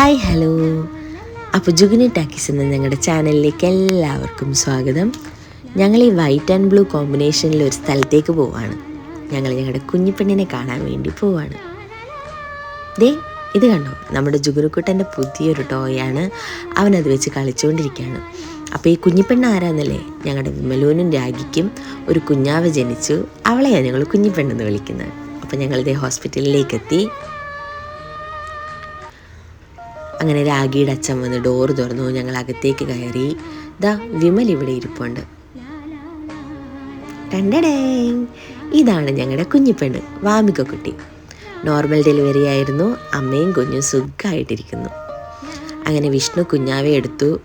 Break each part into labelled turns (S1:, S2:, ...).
S1: Hi hello. അപ്പോൾ ജുഗിനി talkies എന്ന ഞങ്ങളുടെ ചാനലിലേക്ക് എല്ലാവർക്കും സ്വാഗതം. ഞങ്ങൾ ഈ വൈറ്റ് ആൻഡ് ബ്ലൂ കോമ്പിനേഷനിൽ ഒരു സ്ഥലത്തേക്ക് പോവാണ്. ഞങ്ങൾ ഞങ്ങളുടെ കുഞ്ഞിപ്പെണ്ണിനെ കാണാൻ വേണ്ടി പോവാണ്. ദേ ഇത് കണ്ടോ? നമ്മുടെ ജുഗുരുക്കുട്ടന്റെ പുതിയൊരു ടോയാണ് അവനത് വെച്ച് കളിച്ചുകൊണ്ടിരിക്കുകയാണ് അപ്പോൾ ഈ കുഞ്ഞിപ്പെണ്ണ് ആരാന്നല്ലേ? ഞങ്ങളുടെ വിമലൂനും രാഗിക്കും ഒരു കുഞ്ഞാവ് ജനിച്ചു. അവളെയാണ് ഞങ്ങൾ കുഞ്ഞിപ്പെണ്ണെന്ന് വിളിക്കുന്നത് അപ്പോൾ ഞങ്ങളിതേ ഹോസ്പിറ്റലിലേക്ക് എത്തി അങ്ങനെ രാഗിയുടെ അച്ഛൻ വന്ന് ഡോറ് തുറന്നു. ഞങ്ങൾ അകത്തേക്ക് കയറി. ദാ വിമൽ ഇവിടെ ഇരിപ്പുണ്ട്. ഇതാണ് ഞങ്ങളുടെ കുഞ്ഞിപ്പെണ്ണ് വാമിക കുട്ടി നോർമൽ ഡെലിവറി ആയിരുന്നു. അമ്മയും കുഞ്ഞും സുഖമായിട്ടിരിക്കുന്നു അങ്ങനെ വിഷ്ണു കുഞ്ഞാവെ എടുത്തു.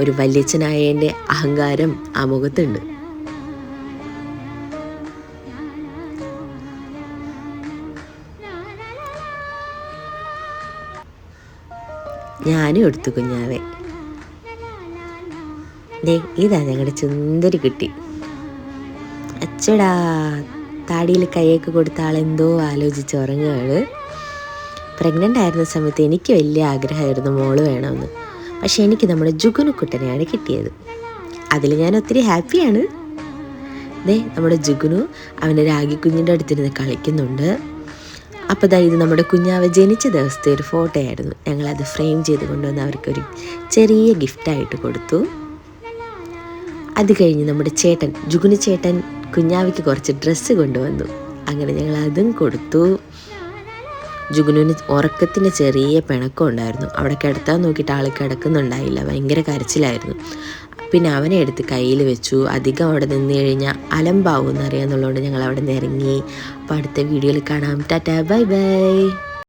S1: ഒരു വല്യച്ഛനായതിന്റെ അഹങ്കാരം ആ മുഖത്തുണ്ട്. ഞാനും എടുത്തു കുഞ്ഞാവെ. ദേ ഇതാ ഞങ്ങളുടെ ചുന്ദരി കുട്ടി. അച്ചടാ താടിയിൽ കൈയൊക്കെ കൊടുത്ത ആളെന്തോ ആലോചിച്ച് ഉറങ്ങുകയാണ് പ്രഗ്നന്റ് ആയിരുന്ന സമയത്ത് എനിക്ക് വലിയ ആഗ്രഹമായിരുന്നു മോൾ വേണമെന്ന്. പക്ഷേ എനിക്ക് നമ്മുടെ ജുഗുനുക്കുട്ടനെയാണ് കിട്ടിയത്. അതിൽ ഞാൻ ഒത്തിരി ഹാപ്പിയാണ്. ദേ നമ്മുടെ ജുഗുനു അവന്റെ രാഗി കുഞ്ഞിന്റെ അടുത്തിരുന്ന് കളിക്കുന്നുണ്ട്. അപ്പോൾ ദാ ഇത് നമ്മുടെ കുഞ്ഞാവ് ജനിച്ച ദിവസത്തെ ഒരു ഫോട്ടോ ആയിരുന്നു ഞങ്ങളത് ഫ്രെയിം ചെയ്ത് കൊണ്ടുവന്ന് അവർക്കൊരു ചെറിയ ഗിഫ്റ്റായിട്ട് കൊടുത്തു. അത് കഴിഞ്ഞ് നമ്മുടെ ചേട്ടൻ ജുഗുനി ചേട്ടൻ കുഞ്ഞാവിക്ക് കുറച്ച് ഡ്രസ്സ് കൊണ്ടുവന്നു. അങ്ങനെ ഞങ്ങൾ അതും കൊടുത്തു. ജുഗുനുവിന് ഉറക്കത്തിന് ചെറിയ പിണക്കം ഉണ്ടായിരുന്നു. അവിടെ കിടത്താൻ നോക്കിയിട്ട് ആൾ കിടക്കുന്നുണ്ടായില്ല. ഭയങ്കര കരച്ചിലായിരുന്നു. പിന്നെ അവനെ എടുത്ത് കയ്യിൽ വെച്ചു. അധികം അവിടെ നിന്ന് കഴിഞ്ഞാൽ അലമ്പാവും എന്നറിയാമെന്നുള്ളതുകൊണ്ട് ഞങ്ങൾ അവിടെ നിന്ന് ഇറങ്ങി. അപ്പോൾ അടുത്ത വീഡിയോയിൽ കാണാം. Tata bye bye.